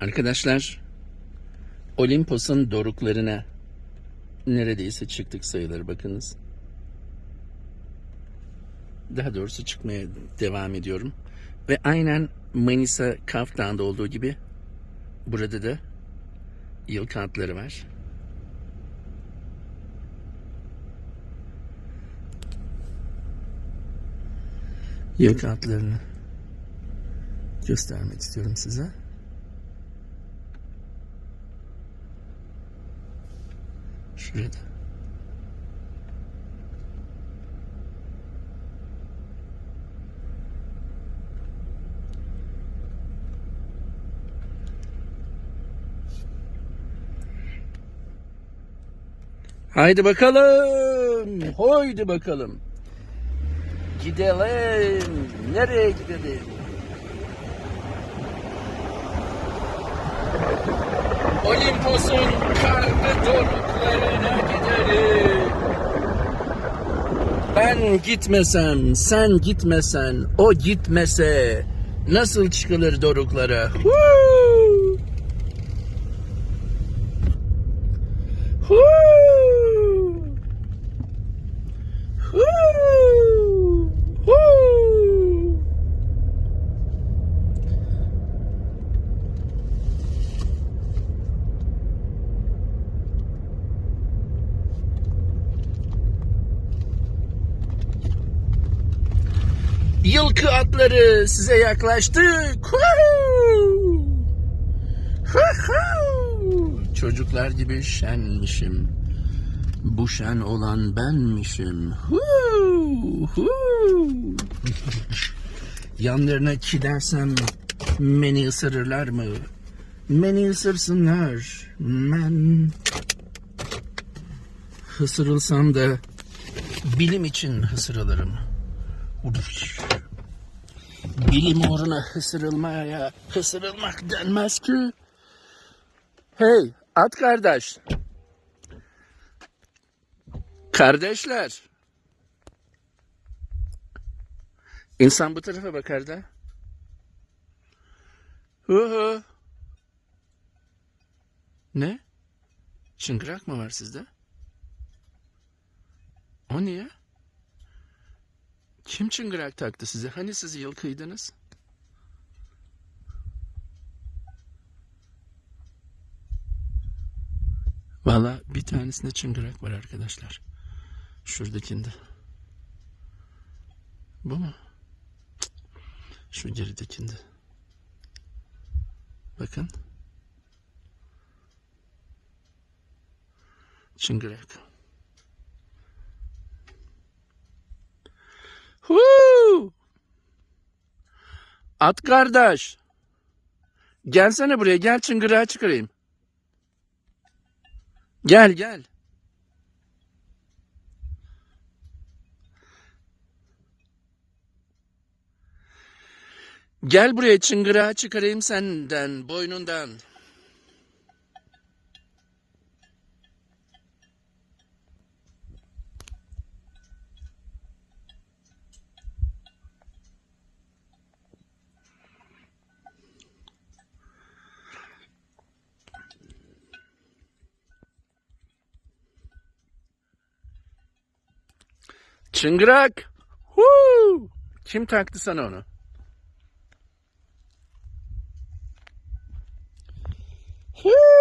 Arkadaşlar, Olimpos'un doruklarına neredeyse çıktık sayılır bakınız. Daha doğrusu çıkmaya devam ediyorum. Ve aynen Manisa Kaf Dağı'nda olduğu gibi burada da yılkı atları var. Yılkı atlarını göstermek istiyorum size. Şurada. Haydi bakalım. Hoydi bakalım. Gidelim. Nereye gidelim? Olimpos'un karlı doruklarına gidelim. Ben gitmesem, sen gitmesen, o gitmese nasıl çıkılır doruklara? Huu! Huu! Huu! Huu! Yılkı atları size! Huhu! Çocuklar gibi şenmişim. Bu şen olan benmişim. Yanlarına gidersem beni ısırırlar mı? Beni ısırsınlar. Ben ısırılsam da bilim için ısırılırım. Bilim uğruna hısırılmaya hısırılmak denmez ki. Hey at kardeş. Kardeşler. İnsan bu tarafa bakar da. Hu hu. Ne? Çıngırak mı var sizde? O niye? Kim çıngırak taktı size? Hani siz yılkıydınız? Valla bir tanesinde çıngırak var arkadaşlar. Şuradakinde. Bu mu? Şu geridekinde. Bakın. Çıngırak. Huu! At kardeş. Gelsene buraya gel çıngırağı çıkarayım. Gel gel. Gel buraya çıngırağı çıkarayım senden boynundan. Çıngırak. Huu! Kim taktı sana onu? Huu!